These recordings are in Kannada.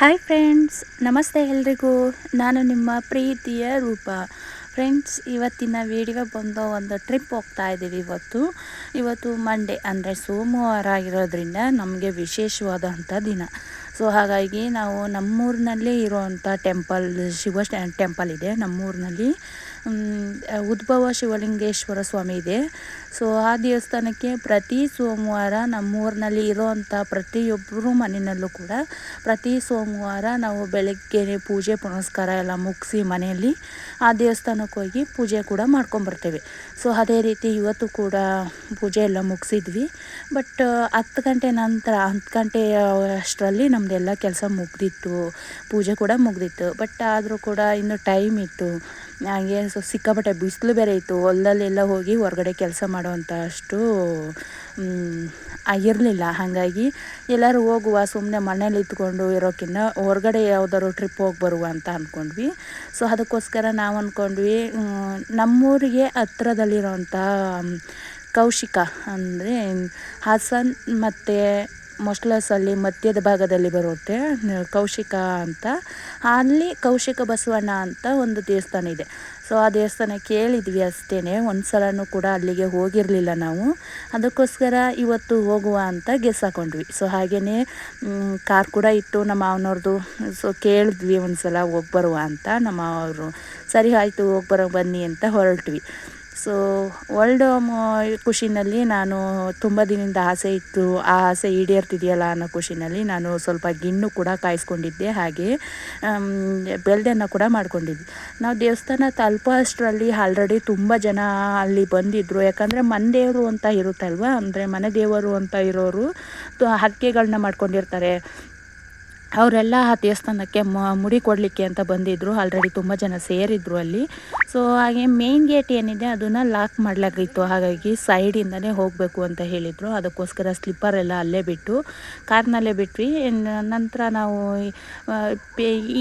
ಹಾಯ್ ಫ್ರೆಂಡ್ಸ್, ನಮಸ್ತೆ ಎಲ್ರಿಗೂ. ನಾನು ನಿಮ್ಮ ಪ್ರೀತಿಯ ರೂಪ. ಫ್ರೆಂಡ್ಸ್, ಇವತ್ತಿನ ವಿಡಿಯೋ ಬಂದು ಒಂದು ಟ್ರಿಪ್ ಹೋಗ್ತಾ ಇದ್ದೀವಿ ಇವತ್ತು. ಇವತ್ತು ಮಂಡೇ ಅಂದರೆ ಸೋಮವಾರ ಇರೋದ್ರಿಂದ ನಮಗೆ ವಿಶೇಷವಾದಂಥ ದಿನ. ಸೊ ಹಾಗಾಗಿ ನಾವು ನಮ್ಮೂರಿನಲ್ಲೇ ಇರೋವಂಥ ಟೆಂಪಲ್ ಶಿವ ಟೆಂಪಲ್ ಇದೆ ನಮ್ಮೂರಿನಲ್ಲಿ. ಉದ್ಭವ ಶಿವಲಿಂಗೇಶ್ವರ ಸ್ವಾಮಿ ಇದೆ. ಸೊ, ಆ ದೇವಸ್ಥಾನಕ್ಕೆ ಪ್ರತಿ ಸೋಮವಾರ ನಮ್ಮೂರಿನಲ್ಲಿ ಇರೋವಂಥ ಪ್ರತಿಯೊಬ್ಬರು ಮನೆಯಲ್ಲೂ ಕೂಡ ಪ್ರತಿ ಸೋಮವಾರ ನಾವು ಬೆಳಗ್ಗೆ ಪೂಜೆ, ಪುನಸ್ಕಾರ ಎಲ್ಲ ಮುಗಿಸಿ ಮನೆಯಲ್ಲಿ ಆ ದೇವಸ್ಥಾನಕ್ಕೆ ಹೋಗಿ ಪೂಜೆ ಕೂಡ ಮಾಡ್ಕೊಂಬರ್ತೇವೆ. ಸೊ, ಅದೇ ರೀತಿ ಇವತ್ತು ಕೂಡ ಪೂಜೆ ಎಲ್ಲ ಮುಗಿಸಿದ್ವಿ. ಬಟ್ ಹತ್ತು ಗಂಟೆ ನಂತರ, ಹತ್ತು ಗಂಟೆ ಅಷ್ಟರಲ್ಲಿ ನಮ್ಮದೆಲ್ಲ ಕೆಲಸ ಮುಗ್ದಿತ್ತು. ಪೂಜೆ ಕೂಡ ಮುಗ್ದಿತ್ತು. ಬಟ್, ಆದರೂ ಕೂಡ ಇನ್ನೂ ಟೈಮ್ ಇತ್ತು. ಹಾಗೆ ಸೊ ಸಿಕ್ಕಾಪಟ್ಟೆ ಬಿಸಿಲು ಬೇರೆ ಇತ್ತು. ಹೊಲದಲ್ಲೆಲ್ಲ ಹೋಗಿ ಹೊರಗಡೆ ಕೆಲಸ ಮಾಡುವಂಥಷ್ಟು ಇರಲಿಲ್ಲ. ಹಾಗಾಗಿ ಎಲ್ಲರೂ ಹೋಗುವ ಸುಮ್ಮನೆ ಮನೇಲಿ ಇದ್ಕೊಂಡು ಇರೋಕ್ಕಿಂತ ಹೊರಗಡೆ ಯಾವುದಾದ್ರು ಟ್ರಿಪ್ ಹೋಗಿ ಬರುವ ಅಂತ ಅಂದ್ಕೊಂಡ್ವಿ ಸೊ ಅದಕ್ಕೋಸ್ಕರ ನಾವು ಅಂದ್ಕೊಂಡ್ವಿ ನಮ್ಮೂರಿಗೆ ಹತ್ರದಲ್ಲಿರೋಂಥ ಕೌಶಿಕ ಅಂದರೆ ಹಾಸನ್ ಮತ್ತು ಮೊಸ್ಲಸಲ್ಲಿ ಮಧ್ಯದ ಭಾಗದಲ್ಲಿ ಬರುತ್ತೆ, ಕೌಶಿಕ ಅಂತ. ಅಲ್ಲಿ ಕೌಶಿಕ ಬಸವಣ್ಣ ಅಂತ ಒಂದು ದೇವಸ್ಥಾನ ಇದೆ. ಸೊ ಆ ದೇವಸ್ಥಾನ ಕೇಳಿದ್ವಿ ಅಷ್ಟೇ ಒಂದು ಸಲನೂ ಕೂಡ ಅಲ್ಲಿಗೆ ಹೋಗಿರಲಿಲ್ಲ ನಾವು. ಅದಕ್ಕೋಸ್ಕರ ಇವತ್ತು ಹೋಗುವ ಅಂತ ಗೆಸ್ ಹಾಕೊಂಡ್ವಿ ಸೊ ಹಾಗೆಯೇ ಕಾರ್ ಕೂಡ ಇತ್ತು ನಮ್ಮ ಮಾವನವ್ರದ್ದು ಸೊ ಕೇಳಿದ್ವಿ ಒಂದು ಸಲ ಹೋಗಿ ಬರುವ ಅಂತ. ನಮ್ಮ ಅವರು, ಸರಿ, ಆಯಿತು, ಹೋಗಿ ಬರೋ, ಬನ್ನಿ ಅಂತ ಹೊರಟ್ವಿ. ಸೊ ವರ್ಲ್ಡ್ ಖುಷಿನಲ್ಲಿ ನಾನು ತುಂಬ ದಿನದಿಂದ ಆಸೆ ಇತ್ತು. ಆ ಆಸೆ ಈಡೇರ್ತಿದೆಯಲ್ಲ ಅನ್ನೋ ಖುಷಿನಲ್ಲಿ ನಾನು ಸ್ವಲ್ಪ ಗಿಣ್ಣು ಕೂಡ ಕಾಯಿಸ್ಕೊಂಡಿದ್ದೆ. ಹಾಗೆ ಬೆಳ್ದನ್ನು ಕೂಡ ಮಾಡ್ಕೊಂಡಿದ್ದೆ. ನಾವು ದೇವಸ್ಥಾನ ತಲುಪೋ ಅಷ್ಟರಲ್ಲಿ ಆಲ್ರೆಡಿ ತುಂಬ ಜನ ಅಲ್ಲಿ ಬಂದಿದ್ದರು ಯಾಕಂದರೆ ಮನೆ ದೇವರು ಅಂತ ಇರುತ್ತಲ್ವ? ಅಂದರೆ ಮನೆ ದೇವರು ಅಂತ ಇರೋರು ಹಕ್ಕಿಗಳನ್ನ ಮಾಡ್ಕೊಂಡಿರ್ತಾರೆ. ಅವರೆಲ್ಲ ಆ ದೇವಸ್ಥಾನಕ್ಕೆ ಮುಡಿ ಕೊಡಲಿಕ್ಕೆ ಅಂತ ಬಂದಿದ್ದರು ಆಲ್ರೆಡಿ ತುಂಬ ಜನ ಸೇರಿದ್ರು ಅಲ್ಲಿ. ಸೊ ಹಾಗೆ ಮೇನ್ ಗೇಟ್ ಏನಿದೆ ಅದನ್ನು ಲಾಕ್ ಮಾಡಲಾಗಿತ್ತು. ಹಾಗಾಗಿ ಸೈಡಿಂದನೇ ಹೋಗಬೇಕು ಅಂತ ಹೇಳಿದರು. ಅದಕ್ಕೋಸ್ಕರ ಸ್ಲಿಪ್ಪರ್ ಎಲ್ಲ ಅಲ್ಲೇ ಬಿಟ್ಟು ಕಾರ್ನಲ್ಲೇ ಬಿಟ್ವಿ. ನಂತರ ನಾವು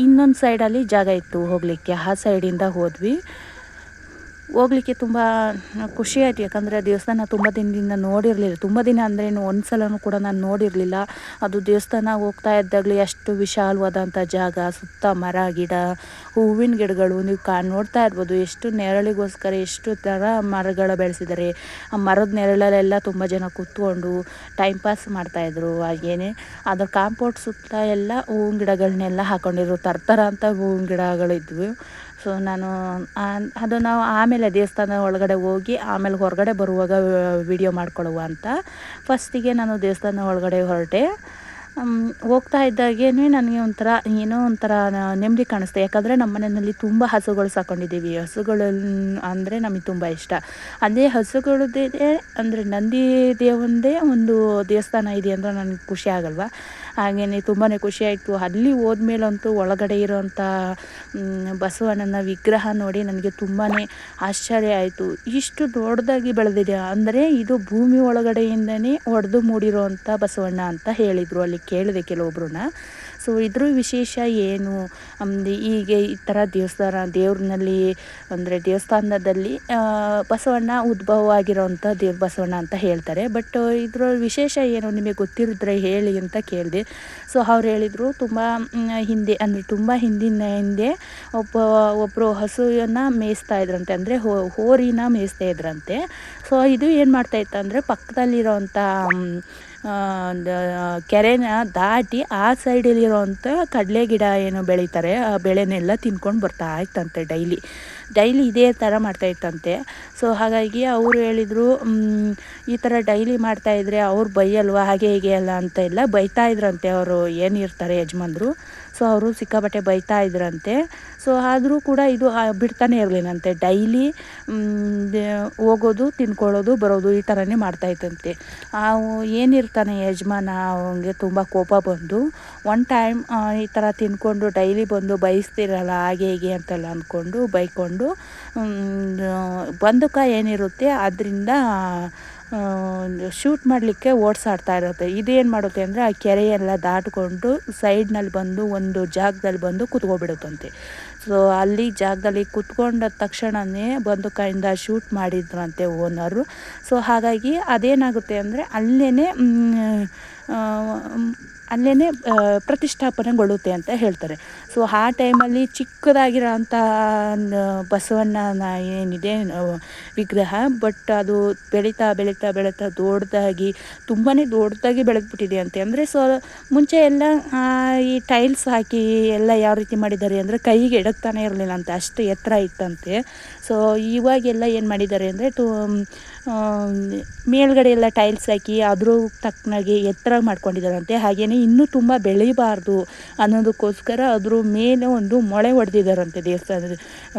ಇನ್ನೊಂದು ಸೈಡಲ್ಲಿ ಜಾಗ ಇತ್ತು ಹೋಗಲಿಕ್ಕೆ. ಆ ಸೈಡಿಂದ ಹೋದ್ವಿ. ಹೋಗ್ಲಿಕ್ಕೆ ತುಂಬ ಖುಷಿ ಆಯಿತು. ಯಾಕಂದರೆ ದೇವಸ್ಥಾನ ತುಂಬ ದಿನದಿಂದ ನೋಡಿರಲಿಲ್ಲ. ತುಂಬ ದಿನ ಅಂದ್ರೇನು ಒಂದು ಸಲನೂ ಕೂಡ ನಾನು ನೋಡಿರಲಿಲ್ಲ. ಅದು ದೇವಸ್ಥಾನ ಹೋಗ್ತಾ ಇದ್ದಾಗಲೇ ಎಷ್ಟು ವಿಶಾಲವಾದಂಥ ಜಾಗ, ಸುತ್ತ ಮರ, ಗಿಡ, ಹೂವಿನ ಗಿಡಗಳು ನೀವು ಕಾ, ನೋಡ್ತಾ ಇರ್ಬೋದು. ಎಷ್ಟು ನೆರಳಿಗೋಸ್ಕರ ಎಷ್ಟು ಥರ ಮರಗಳು ಬೆಳೆಸಿದ್ದಾರೆ. ಆ ಮರದ ನೆರಳಲ್ಲೆಲ್ಲ ತುಂಬ ಜನ ಕೂತ್ಕೊಂಡು ಟೈಮ್ ಪಾಸ್ ಮಾಡ್ತಾಯಿದ್ರು ಹಾಗೇನೆ ಅದರ ಕಾಂಪೌಂಡ್ ಸುತ್ತ ಎಲ್ಲ ಹೂವಿನ ಗಿಡಗಳನ್ನೆಲ್ಲ ಹಾಕೊಂಡಿದ್ರು. ಥರ ಅಂತ ಹೂವಿನ ಗಿಡಗಳಿದ್ವು. ಸೊ ನಾನು ಅದು ನಾವು ಆಮೇಲೆ ದೇವಸ್ಥಾನ ಒಳಗಡೆ ಹೋಗಿ ಆಮೇಲೆ ಹೊರಗಡೆ ಬರುವಾಗ ವಿಡಿಯೋ ಮಾಡ್ಕೊಳ್ಳುವ ಅಂತ. ಫಸ್ಟಿಗೆ ನಾನು ದೇವಸ್ಥಾನ ಒಳಗಡೆ ಹೊರಟೆ. ಹೋಗ್ತಾ ಇದ್ದಾಗೇ ನನಗೆ ಒಂಥರ, ಏನೋ ಒಂಥರ ನೆಮ್ಮದಿ ಕಾಣಿಸ್ತೆ, ಯಾಕಂದರೆ ನಮ್ಮ ಮನೆಯಲ್ಲಿ ತುಂಬ ಹಸುಗಳು ಸಾಕೊಂಡಿದ್ದೀವಿ. ಹಸುಗಳು ಅಂದರೆ ನಮಗೆ ತುಂಬ ಇಷ್ಟ. ಅದೇ ಹಸುಗಳದ್ದೇ ಅಂದರೆ ನಂದಿ ದೇವಂದೇ ಒಂದು ದೇವಸ್ಥಾನ ಇದೆ ಅಂದರೆ ನನಗೆ ಖುಷಿ ಆಗಲ್ವ? ಹಾಗೆಯೇ ತುಂಬಾ ಖುಷಿಯಾಯಿತು ಅಲ್ಲಿ ಹೋದ್ಮೇಲಂತೂ ಒಳಗಡೆ ಇರೋವಂಥ ಬಸವಣ್ಣನ ವಿಗ್ರಹ ನೋಡಿ ನನಗೆ ತುಂಬಾ ಆಶ್ಚರ್ಯ ಆಯಿತು. ಇಷ್ಟು ದೊಡ್ಡದಾಗಿ ಬೆಳೆದಿದೆ ಅಂದರೆ ಇದು ಭೂಮಿ ಒಳಗಡೆಯಿಂದನೇ ಒಡೆದು ಮೂಡಿರುವಂಥ ಬಸವಣ್ಣ ಅಂತ ಹೇಳಿದರು. ಅಲ್ಲಿ ಕೇಳಿದೆ ಕೆಲವೊಬ್ರನ್ನ. ಸೊ ಇದ್ರ ವಿಶೇಷ ಏನು? ಹೀಗೆ ಈ ಥರ ದೇವಸ್ಥಾನ, ದೇವ್ರನಲ್ಲಿ ಅಂದರೆ ದೇವಸ್ಥಾನದಲ್ಲಿ ಬಸವಣ್ಣ ಉದ್ಭವ ಆಗಿರೋವಂಥ ದೇವ್ ಬಸವಣ್ಣ ಅಂತ ಹೇಳ್ತಾರೆ. ಬಟ್ ಇದ್ರ ವಿಶೇಷ ಏನು ನಿಮಗೆ ಗೊತ್ತಿರಿದ್ರೆ ಹೇಳಿ ಅಂತ ಕೇಳಿದೆ. ಸೊ ಅವ್ರು ಹೇಳಿದರು ತುಂಬ ಹಿಂದೆ, ಅಂದರೆ ತುಂಬ ಹಿಂದಿನ ಹಿಂದೆ ಒಬ್ಬ ಒಬ್ಬರು ಹಸುವನ್ನು ಮೇಯಿಸ್ತಾ ಇದ್ರಂತೆ, ಅಂದರೆ ಹೋರಿನ ಮೇಯಿಸ್ತಾ ಇದ್ರಂತೆ. ಸೊ ಇದು ಏನು ಮಾಡ್ತಾಯಿತ್ತು ಅಂದರೆ ಪಕ್ಕದಲ್ಲಿರೋವಂಥ ಕೆರೆನ ದಾಟಿ ಆ ಸೈಡಲ್ಲಿರೋವಂಥ ಕಡಲೆ ಗಿಡ ಏನು ಬೆಳೀತಾರೆ, ಆ ಬೆಳೆನೆಲ್ಲ ತಿನ್ಕೊಂಡು ಬರ್ತಾ ಇತ್ತಂತೆ ಡೈಲಿ. ಡೈಲಿ ಇದೇ ಥರ ಮಾಡ್ತಾಯಿತ್ತಂತೆ ಸೊ, ಹಾಗಾಗಿ ಅವರು ಹೇಳಿದರು ಈ ಥರ ಡೈಲಿ ಮಾಡ್ತಾಯಿದ್ರೆ ಅವ್ರು ಬೈಯಲ್ವ, ಹಾಗೆ ಹೀಗೆ ಅಲ್ಲ ಅಂತ ಎಲ್ಲ ಬೈತಾ ಇದ್ರಂತೆ ಅವರು. ಏನಿರ್ತಾರೆ ಯಜಮಾನ್ರು? ಸೊ ಅವರು ಸಿಕ್ಕಾಪಟ್ಟೆ ಬೈತಾ ಇದ್ರಂತೆ. ಸೊ ಆದರೂ ಕೂಡ ಇದು ಬಿಡ್ತಾನೆ ಇರಲಿಲ್ಲಂತೆ ಡೈಲಿ ಹೋಗೋದು, ತಿನ್ಕೊಳ್ಳೋದು, ಬರೋದು ಈ ಥರನೇ ಮಾಡ್ತಾಯಿತ್ತಂತೆ ಏನಿರ್ತಾನೆ ಯಜಮಾನ, ಅವನಿಗೆ ತುಂಬ ಕೋಪ ಬಂದು ಒನ್ ಟೈಮ್ ಈ ಥರ ತಿನ್ಕೊಂಡು ಡೈಲಿ ಬಂದು ಬಯಸ್ತಿರಲ್ಲ ಹಾಗೆ ಹೀಗೆ ಅಂತೆಲ್ಲ ಅಂದ್ಕೊಂಡು ಬೈಕೊಂಡು ಬಂದುಕ ಏನಿರುತ್ತೆ, ಅದರಿಂದ ಶೂಟ್ ಮಾಡಲಿಕ್ಕೆ ಓಡಿಸಾಡ್ತಾ ಇರುತ್ತೆ. ಇದೇನು ಮಾಡುತ್ತೆ ಅಂದರೆ ಆ ಕೆರೆಯೆಲ್ಲ ದಾಟಿಕೊಂಡು ಸೈಡ್ನಲ್ಲಿ ಬಂದು ಒಂದು ಜಾಗದಲ್ಲಿ ಬಂದು ಕುತ್ಕೊಬಿಡುತ್ತಂತೆ. ಸೊ ಅಲ್ಲಿ ಜಾಗದಲ್ಲಿ ಕುತ್ಕೊಂಡ ತಕ್ಷಣವೇ ಬಂದು ಕೈಯಿಂದ ಶೂಟ್ ಮಾಡಿದ್ರಂತೆ ಓನರು. ಸೊ ಹಾಗಾಗಿ ಅದೇನಾಗುತ್ತೆ ಅಂದರೆ ಅಲ್ಲೇ ಅಲ್ಲೇ ಪ್ರತಿಷ್ಠಾಪನೆಗೊಳ್ಳುತ್ತೆ ಅಂತ ಹೇಳ್ತಾರೆ. ಸೊ ಆ ಟೈಮಲ್ಲಿ ಚಿಕ್ಕದಾಗಿರೋಂಥ ಬಸವಣ್ಣನ ಏನಿದೆ ವಿಗ್ರಹ ಬಟ್ ಅದು ಬೆಳೀತಾ ಬೆಳೀತಾ ಬೆಳೀತಾ ದೊಡ್ಡದಾಗಿ ತುಂಬಾ ದೊಡ್ಡದಾಗಿ ಬೆಳೆದ್ಬಿಟ್ಟಿದೆ ಅಂತೆ. ಅಂದರೆ ಸೊ ಮುಂಚೆ ಎಲ್ಲ ಈ ಟೈಲ್ಸ್ ಹಾಕಿ ಎಲ್ಲ ಯಾವ ರೀತಿ ಮಾಡಿದ್ದಾರೆ ಅಂದರೆ ಕೈಗೆ ಎಡಕ್ತಾನೆ ಇರಲಿಲ್ಲ ಅಂತ ಅಷ್ಟು ಎತ್ತರ ಇತ್ತಂತೆ. ಸೊ ಇವಾಗೆಲ್ಲ ಏನು ಮಾಡಿದ್ದಾರೆ ಅಂದರೆ ಆ, ಮೇಲ್ಗಡೆ ಎಲ್ಲ ಟೈಲ್ಸ್ ಹಾಕಿ ಅದ್ರ ತಕ್ಕನಾಗಿ ಎತ್ತರ ಮಾಡ್ಕೊಂಡಿದ್ದಾರಂತೆ. ಹಾಗೆಯೇ ಇನ್ನೂ ತುಂಬ ಬೆಳಿಬಾರ್ದು ಅನ್ನೋದಕ್ಕೋಸ್ಕರ ಅದ್ರ ಮೇಲೆ ಒಂದು ಮೊಳೆ ಹೊಡೆದಿದ್ದಾರಂತೆ ದೇವಸ್ಥಾನದ,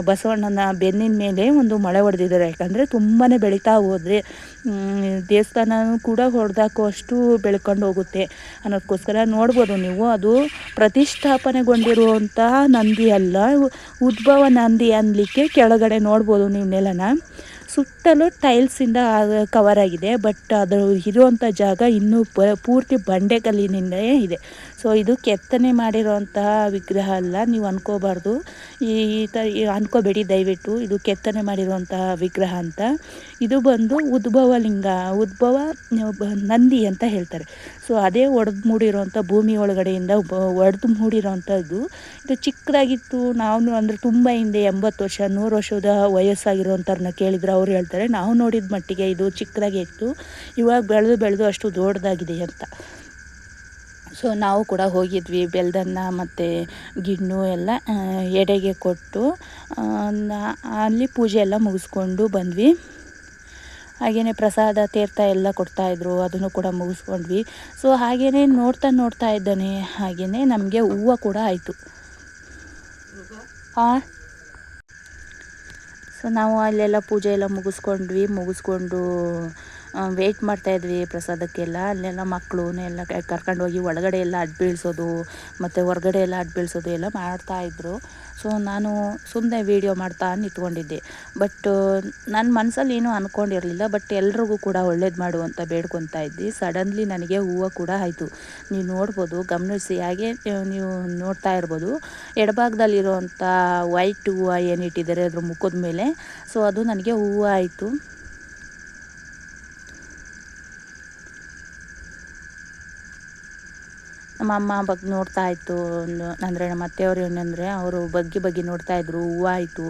ಬಸವಣ್ಣನ ಬೆನ್ನಿನ ಮೇಲೆ ಒಂದು ಮೊಳೆ ಹೊಡೆದಿದ್ದಾರೆ ಯಾಕಂದರೆ ತುಂಬಾ ಬೆಳೀತಾ ಹೋದರೆ ದೇವಸ್ಥಾನನೂ ಕೂಡ ಹೊಡೆದಾಕೋ ಅಷ್ಟು ಬೆಳ್ಕೊಂಡು ಹೋಗುತ್ತೆ ಅನ್ನೋದಕ್ಕೋಸ್ಕರ ನೋಡ್ಬೋದು ನೀವು. ಅದು ಪ್ರತಿಷ್ಠಾಪನೆಗೊಂಡಿರುವಂತಹ ನಂದಿ ಅಲ್ಲ ಉದ್ಭವ ನಂದಿ ಅನ್ನಲಿಕ್ಕೆ ಕೆಳಗಡೆ ನೋಡ್ಬೋದು ನೀವು ನೆಲನ. ಸುತ್ತಲೂ ಟೈಲ್ಸಿಂದ ಕವರ್ ಆಗಿದೆ. ಬಟ್ ಅದು ಇರುವಂಥ ಜಾಗ ಇನ್ನೂ ಪೂರ್ತಿ ಬಂಡೆಕಲ್ಲಿನಿಂದಲೇ ಇದೆ. ಸೊ ಇದು ಕೆತ್ತನೆ ಮಾಡಿರೋಂತಹ ವಿಗ್ರಹ ಅಲ್ಲ. ನೀವು ಅನ್ಕೋಬಾರ್ದು. ಈ ಥರ ಅನ್ಕೋಬೇಡಿ ದಯವಿಟ್ಟು. ಇದು ಕೆತ್ತನೆ ಮಾಡಿರುವಂತಹ ವಿಗ್ರಹ ಅಂತ. ಇದು ಬಂದು ಉದ್ಭವ ಲಿಂಗ ಉದ್ಭವ ನಂದಿ ಅಂತ ಹೇಳ್ತಾರೆ. ಸೊ ಅದೇ ಒಡೆದು ಮೂಡಿರೋಂಥ ಭೂಮಿ ಒಳಗಡೆಯಿಂದ ಒಡೆದು ಮೂಡಿರುವಂಥದ್ದು ಇದು. ಚಿಕ್ಕದಾಗಿತ್ತು. ನಾವು ಅಂದರೆ ತುಂಬ ಹಿಂದೆ ಎಂಬತ್ತು ವರ್ಷ, ನೂರು ವರ್ಷದ ವಯಸ್ಸಾಗಿರೋಂಥವ್ರನ್ನ ಕೇಳಿದ್ರೆ ಅವ್ರು ಹೇಳ್ತಾರೆ, ನಾವು ನೋಡಿದ ಮಟ್ಟಿಗೆ ಇದು ಚಿಕ್ಕದಾಗಿ ಇತ್ತು, ಇವಾಗ ಬೆಳೆದು ಬೆಳೆದು ಅಷ್ಟು ದೊಡ್ಡದಾಗಿದೆ ಅಂತ. ಸೊ ನಾವು ಕೂಡ ಹೋಗಿದ್ವಿ, ಬೆಲ್ದನ್ನ ಮತ್ತು ಗಿಣ್ಣು ಎಲ್ಲ ಎಡೆಗೆ ಕೊಟ್ಟು ಅಲ್ಲಿ ಪೂಜೆ ಎಲ್ಲ ಮುಗಿಸ್ಕೊಂಡು ಬಂದ್ವಿ. ಹಾಗೆಯೇ ಪ್ರಸಾದ, ತೀರ್ಥ ಎಲ್ಲ ಕೊಡ್ತಾಯಿದ್ರು ಅದನ್ನು ಕೂಡ ಮುಗಿಸ್ಕೊಂಡ್ವಿ. ಸೊ ಹಾಗೆಯೇ ನೋಡ್ತಾ ನೋಡ್ತಾ ಇದ್ದಾನೆ ಹಾಗೆಯೇ ನಮಗೆ ಹೂವು ಕೂಡ ಆಯಿತು. ಹಾಂ ಸೊ ನಾವು ಅಲ್ಲೆಲ್ಲ ಪೂಜೆ ಎಲ್ಲ ಮುಗಿಸ್ಕೊಂಡ್ವಿ ಮುಗಿಸ್ಕೊಂಡು ವೆಯ್ಟ್ ಮಾಡ್ತಾಯಿದ್ವಿ ಪ್ರಸಾದಕ್ಕೆಲ್ಲ. ಅಲ್ಲೆಲ್ಲ ಮಕ್ಕಳು ಎಲ್ಲ ಕರ್ಕೊಂಡು ಹೋಗಿ ಒಳಗಡೆ ಎಲ್ಲ ಅಡ್ ಬೀಳ್ಸೋದು, ಮತ್ತು ಹೊರಗಡೆ ಎಲ್ಲ ಅಡ್ ಬೀಳ್ಸೋದು ಎಲ್ಲ ಮಾಡ್ತಾಯಿದ್ರು ಸೊ ನಾನು ಸುಮ್ಮನೆ ವೀಡಿಯೋ ಮಾಡ್ತಾ ನಿಂತ್ಕೊಂಡಿದ್ದೆ. ಬಟ್ ನನ್ನ ಮನಸ್ಸಲ್ಲಿ ಏನೂ ಅಂದ್ಕೊಂಡಿರಲಿಲ್ಲ ಬಟ್ ಎಲ್ರಿಗೂ ಕೂಡ ಒಳ್ಳೇದು ಮಾಡು ಅಂತ ಬೇಡ್ಕೊತಾ ಇದ್ದೆ. ಸಡನ್ಲಿ ನನಗೆ ಹೂವು ಕೂಡ ಆಯಿತು. ನೀವು ನೋಡ್ಬೋದು, ಗಮನಿಸಿ. ಹಾಗೆ ನೀವು ನೋಡ್ತಾ ಇರ್ಬೋದು. ಎಡಭಾಗದಲ್ಲಿರುವಂಥ ವೈಟ್ ಹೂವು ಏನಿಟ್ಟಿದ್ದಾರೆ ಅದ್ರ ಮುಖದ ಮೇಲೆ. ಸೊ ಅದು ನನಗೆ ಹೂವು ಆಯಿತು. ನಮ್ಮ ಅಮ್ಮ ಬಗ್ಗೆ ನೋಡ್ತಾ ಇತ್ತು ಅಂದರೆ ನಮ್ಮ ಅತ್ತೆಯವರು ಏನಂದರೆ ಅವರು ಬಗ್ಗಿ ಬಗ್ಗಿ ನೋಡ್ತಾ ಇದ್ರು, ಹೂವು ಆಯಿತು.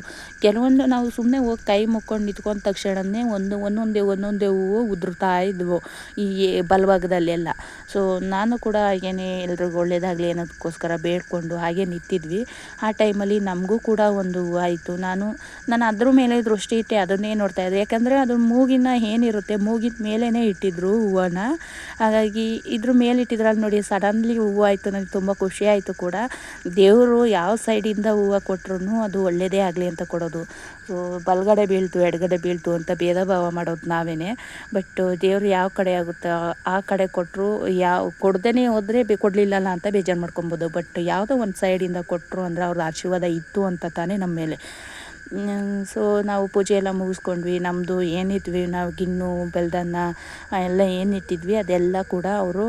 ಕೆಲವೊಂದು ನಾವು ಸುಮ್ಮನೆ ಹೋಗಿ ಕೈ ಮುಕ್ಕೊಂಡು ನಿಂತ್ಕೊಂಡ ತಕ್ಷಣನೇ ಒಂದು ಒಂದೊಂದೇ ಒಂದೊಂದೇ ಹೂವು ಉದುರ್ತಾ ಇದ್ವು, ಈ ಬಲಭಾಗದಲ್ಲೆಲ್ಲ ಸೊ ನಾನು ಕೂಡ ಏನೇ ಎಲ್ರಿಗೂ ಒಳ್ಳೇದಾಗಲಿ ಅನ್ನೋದಕ್ಕೋಸ್ಕರ ಬೇಡ್ಕೊಂಡು ಹಾಗೆ ನಿಂತಿದ್ವಿ. ಆ ಟೈಮಲ್ಲಿ ನಮಗೂ ಕೂಡ ಒಂದು ಹೂವು ಆಯಿತು. ನಾನು ನಾನು ಅದ್ರ ಮೇಲೆ ದೃಷ್ಟಿ ಇಟ್ಟೆ, ಅದನ್ನೇ ನೋಡ್ತಾ ಇದ್ದೆ. ಯಾಕಂದರೆ ಅದು ಮೂಗಿನ ಏನಿರುತ್ತೆ ಮೂಗಿನ ಮೇಲೇ ಇಟ್ಟಿದ್ರು ಹೂವನ್ನ. ಹಾಗಾಗಿ ಇದ್ರ ಮೇಲೆ ಇಟ್ಟಿದ್ರಲ್ಲಿ ನೋಡಿ ಸಡನ್ಲಿ ಹೂವು ಆಯಿತು ನನಗೆ ತುಂಬ ಖುಷಿ ಆಯಿತು ಕೂಡ. ದೇವರು ಯಾವ ಸೈಡಿಂದ ಹೂವು ಕೊಟ್ರೂ ಅದು ಒಳ್ಳೆಯದೇ ಆಗಲಿ ಅಂತ ಕೊಡೋದು. ಬಲಗಡೆ ಬೀಳ್ತು, ಎಡಗಡೆ ಬೀಳ್ತು ಅಂತ ಭೇದ ಭಾವ ಮಾಡೋದು ನಾವೇ ಬಟ್ ದೇವರು ಯಾವ ಕಡೆ ಆಗುತ್ತೋ, ಆ ಕಡೆ ಕೊಟ್ಟರು ಯಾವ ಕೊಡ್ದೇ ಹೋದರೆ ಬೇ, ಕೊಡಲಿಲ್ಲಲ್ಲ ಅಂತ ಬೇಜಾರು ಮಾಡ್ಕೊಬೋದು. ಬಟ್ ಯಾವುದೋ ಒಂದು ಸೈಡಿಂದ ಕೊಟ್ಟರು ಅಂದರೆ ಅವ್ರ ಆಶೀರ್ವಾದ ಇತ್ತು ಅಂತ ತಾನೇ ನಮ್ಮ ಮೇಲೆ. ಸೊ ನಾವು ಪೂಜೆ ಎಲ್ಲ ಮುಗಿಸ್ಕೊಂಡ್ವಿ. ನಮ್ಮದು ಏನಿದ್ವಿ, ನಾವು ಗಿಣ್ಣು, ಬೆಲ್ದನ್ನ ಎಲ್ಲ ಏನಿಟ್ಟಿದ್ವಿ, ಅದೆಲ್ಲ ಕೂಡ ಅವರು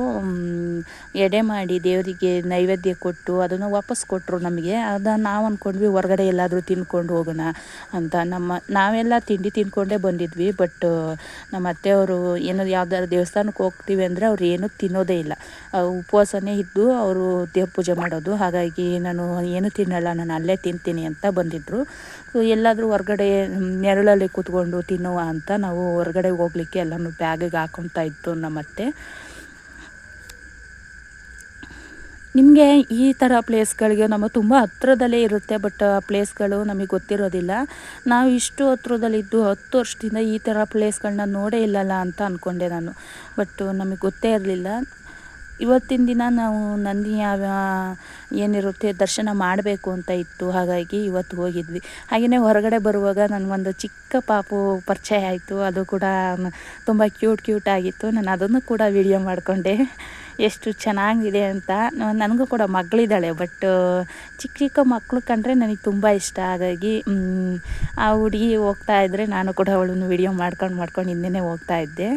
ಎಡೆ ಮಾಡಿ ದೇವರಿಗೆ ನೈವೇದ್ಯ ಕೊಟ್ಟು ಅದನ್ನು ವಾಪಸ್ ಕೊಟ್ಟರು ನಮಗೆ. ಅದನ್ನು ನಾವು ಅಂದ್ಕೊಂಡ್ವಿ ಹೊರಗಡೆ ಎಲ್ಲಾದರೂ ತಿನ್ಕೊಂಡು ಹೋಗೋಣ ಅಂತ. ನಮ್ಮ, ನಾವೆಲ್ಲ ತಿಂಡಿ ತಿನ್ಕೊಂಡೇ ಬಂದಿದ್ವಿ ಬಟ್ ನಮ್ಮ ಅತ್ತೆಯವರು ಏನೋ ಯಾವ್ದಾದ್ರು ದೇವಸ್ಥಾನಕ್ಕೆ ಹೋಗ್ತೀವಿ ಅಂದರೆ ಅವ್ರು ಏನೂ ತಿನ್ನೋದೇ ಇಲ್ಲ. ಉಪವಾಸನೇ ಇದ್ದು ಅವರು ದೇವ್ರ ಪೂಜೆ ಮಾಡೋದು. ಹಾಗಾಗಿ ನಾನು ಏನು ತಿನ್ನಲ್ಲ, ನಾನು ಅಲ್ಲೇ ತಿಂತೀನಿ ಅಂತ ಬಂದಿದ್ದರು ಎಲ್ಲಾದರೂ ಹೊರಗಡೆ ನೆರಳಲ್ಲಿ ಕೂತ್ಕೊಂಡು ತಿನ್ನುವ ಅಂತ ನಾವು ಹೊರಗಡೆ ಹೋಗ್ಲಿಕ್ಕೆ ಎಲ್ಲನೂ ಬ್ಯಾಗಿಗೆ ಹಾಕೊತಾ ಇತ್ತು ನಮ್ಮತ್ತೆ. ನಿಮಗೆ ಈ ಥರ ಪ್ಲೇಸ್ಗಳಿಗೆ ನಮ್ಮ ತುಂಬ ಹತ್ರದಲ್ಲೇ ಇರುತ್ತೆ, ಬಟ್ ಆ ಪ್ಲೇಸ್ಗಳು ನಮಗೆ ಗೊತ್ತಿರೋದಿಲ್ಲ. ನಾವು ಇಷ್ಟು ಹತ್ರದಲ್ಲಿದ್ದು ಹತ್ತು ವರ್ಷದಿಂದ ಈ ಥರ ಪ್ಲೇಸ್ಗಳನ್ನ ನೋಡೇ ಇಲ್ಲಲ್ಲ ಅಂತ ಅಂದ್ಕೊಂಡೆ ನಾನು. ಬಟ್ ನಮಗೆ ಗೊತ್ತೇ ಇರಲಿಲ್ಲ. ಇವತ್ತಿನ ದಿನ ನಾವು ನಂದಿಯ ಏನಿರುತ್ತೆ ದರ್ಶನ ಮಾಡಬೇಕು ಅಂತ ಇತ್ತು. ಹಾಗಾಗಿ ಇವತ್ತು ಹೋಗಿದ್ವಿ. ಹಾಗೆಯೇ ಹೊರಗಡೆ ಬರುವಾಗ ನನಗೊಂದು ಚಿಕ್ಕ ಪಾಪು ಪರಿಚಯ ಆಯಿತು. ಅದು ಕೂಡ ತುಂಬ ಕ್ಯೂಟ್ ಕ್ಯೂಟ್ ಆಗಿತ್ತು. ನಾನು ಅದನ್ನು ಕೂಡ ವಿಡಿಯೋ ಮಾಡಿಕೊಂಡೆ. ಎಷ್ಟು ಚೆನ್ನಾಗಿದೆ ಅಂತ. ನನಗೂ ಕೂಡ ಮಗಳಿದ್ದಾಳೆ. ಬಟ್ ಚಿಕ್ಕ ಚಿಕ್ಕ ಮಕ್ಕಳು ಕಂಡ್ರೆ ನನಗೆ ತುಂಬ ಇಷ್ಟ. ಹಾಗಾಗಿ ಆ ಹುಡುಗಿ ಹೋಗ್ತಾ ಇದ್ದರೆ ನಾನು ಕೂಡ ಅವಳನ್ನು ವಿಡಿಯೋ ಮಾಡ್ಕೊಂಡು ಮಾಡ್ಕೊಂಡು ಹಿಂದೆನೇ ಹೋಗ್ತಾ ಇದ್ದೆ.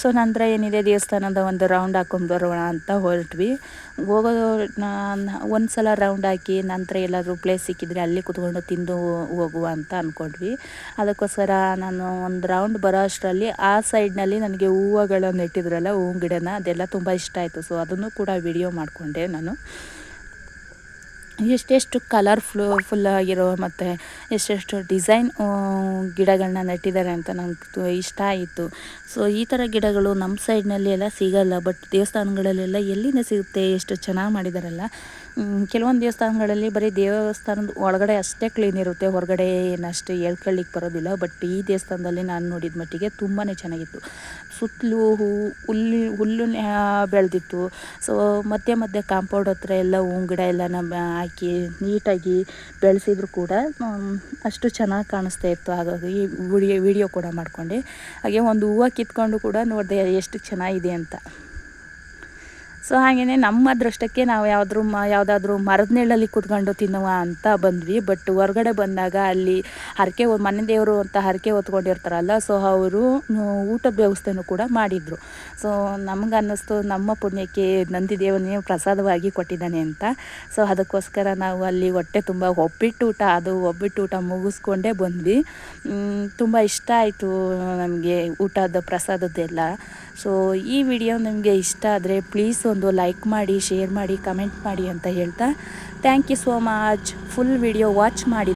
ಸೊ ನಂತರ ಏನಿದೆ, ದೇವಸ್ಥಾನದ ಒಂದು ರೌಂಡ್ ಹಾಕೊಂಡು ಬರೋಣ ಅಂತ ಹೊರಟ್ವಿ. ಹೋಗೋದು ಒಂದು ಸಲ ರೌಂಡ್ ಹಾಕಿ ನಂತರ ಎಲ್ಲಾದರೂ ಪ್ಲೇಸ್ ಸಿಕ್ಕಿದ್ರೆ ಅಲ್ಲಿ ಕುತ್ಕೊಂಡು ತಿಂದು ಹೋಗುವ ಅಂತ ಅಂದ್ಕೊಂಡ್ವಿ ಅದಕ್ಕೋಸ್ಕರ ನಾನು ಒಂದು ರೌಂಡ್ ಬರೋ ಅಷ್ಟರಲ್ಲಿ ಆ ಸೈಡ್ನಲ್ಲಿ ನನಗೆ ಹೂವುಗಳನ್ನು ನೆಟ್ಟಿದ್ರಲ್ಲ, ಹೂವಿನ ಗಿಡನ, ಅದೆಲ್ಲ ತುಂಬ ಇಷ್ಟ ಆಯಿತು. ಸೊ ಅದನ್ನು ಕೂಡ ವಿಡಿಯೋ ಮಾಡಿಕೊಂಡೆ ನಾನು. ಎಷ್ಟೆಷ್ಟು ಕಲರ್ಫುಲ್ ಫುಲ್ ಆಗಿರೋ ಮತ್ತು ಎಷ್ಟೆಷ್ಟು ಡಿಸೈನ್ ಗಿಡಗಳನ್ನ ನೆಟ್ಟಿದ್ದಾರೆ ಅಂತ ನಂಗೆ ಇಷ್ಟ ಆಯಿತು. ಸೊ ಈ ಥರ ಗಿಡಗಳು ನಮ್ಮ ಸೈಡ್ನಲ್ಲಿ ಎಲ್ಲ ಸಿಗಲ್ಲ ಬಟ್ ದೇವಸ್ಥಾನಗಳಲ್ಲೆಲ್ಲ ಎಲ್ಲಿಂದ ಸಿಗುತ್ತೆ, ಎಷ್ಟು ಚೆನ್ನಾಗಿ ಮಾಡಿದಾರಲ್ಲ. ಕೆಲವೊಂದು ದೇವಸ್ಥಾನಗಳಲ್ಲಿ ಬರೀ ದೇವಸ್ಥಾನದ ಒಳಗಡೆ ಅಷ್ಟೇ ಕ್ಲೀನ್ ಇರುತ್ತೆ, ಹೊರಗಡೆ ಏನಷ್ಟು ಹೇಳ್ಕೊಳ್ಳಿಕ್ಕೆ ಬರೋದಿಲ್ಲ ಬಟ್ ಈ ದೇವಸ್ಥಾನದಲ್ಲಿ ನಾನು ನೋಡಿದ ಮಟ್ಟಿಗೆ ತುಂಬಾ ಚೆನ್ನಾಗಿತ್ತು. ಸುತ್ತಲೂ ಹೂ, ಹುಲ್ಲು ಹುಲ್ಲು ಬೆಳೆದಿತ್ತು. ಸೊ ಮಧ್ಯೆ ಮಧ್ಯೆ ಕಾಂಪೌಂಡ್ ಹತ್ರ ಎಲ್ಲ ಹೂವಿನ ಗಿಡ ಎಲ್ಲ ಹಾಕಿ ನೀಟಾಗಿ ಬೆಳೆಸಿದ್ರು ಕೂಡ ಅಷ್ಟು ಚೆನ್ನಾಗಿ ಕಾಣಿಸ್ತಾ ಇತ್ತು. ಹಾಗಾಗಿ ವಿಡಿಯೋ ವಿಡಿಯೋ ಕೂಡ ಮಾಡಿಕೊಂಡೆ. ಹಾಗೆ ಒಂದು ಹೂವು ಕಿತ್ಕೊಂಡು ಕೂಡ ನೋಡಿದೆ ಎಷ್ಟು ಚೆನ್ನಾಗಿದೆ ಅಂತ. ಸೊ ಹಾಗೆಯೇ ನಮ್ಮ ಅದೃಷ್ಟಕ್ಕೆ ನಾವು ಯಾವುದಾದ್ರೂ ಮ, ಯಾವುದಾದ್ರೂ ಮರದ ನೆಳಲ್ಲಿ ಕೂತ್ಕೊಂಡು ತಿನ್ನುವ ಅಂತ ಬಂದ್ವಿ. ಬಟ್ ಹೊರಗಡೆ ಬಂದಾಗ ಅಲ್ಲಿ ಹರಕೆ ಮನೆ ದೇವರು ಅಂತ ಹರಕೆ ಹೊತ್ಕೊಂಡಿರ್ತಾರಲ್ಲ ಸೊ ಅವರು ಊಟದ ವ್ಯವಸ್ಥೆನೂ ಕೂಡ ಮಾಡಿದರು. ಸೊ ನಮ್ಗೆ ಅನ್ನಿಸ್ತು ನಮ್ಮ ಪುಣ್ಯಕ್ಕೆ ನಂದಿ ದೇವನೇ ಪ್ರಸಾದವಾಗಿ ಕೊಟ್ಟಿದ್ದಾನೆ ಅಂತ. ಸೊ ಅದಕ್ಕೋಸ್ಕರ ನಾವು ಅಲ್ಲಿ ಹೊಟ್ಟೆ ತುಂಬ ಒಬ್ಬಿಟ್ಟು ಊಟ ಅದು ಒಬ್ಬಿಟ್ಟು ಊಟ ಮುಗಿಸ್ಕೊಂಡೇ ಬಂದ್ವಿ. ತುಂಬ ಇಷ್ಟ ಆಯಿತು, ನಮಗೆ ಊಟದ ಪ್ರಸಾದದ್ದೆಲ್ಲ. ಸೊ ಈ ವಿಡಿಯೋ ನಿಮಗೆ ಇಷ್ಟ ಆದರೆ ಪ್ಲೀಸ್ ಒಂದು ಲೈಕ್ ಮಾಡಿ ಶೇರ್ ಮಾಡಿ ಕಮೆಂಟ್ ಮಾಡಿ ಅಂತ ಹೇಳ್ತಾ thank you so much full video watch ಮಾಡಿ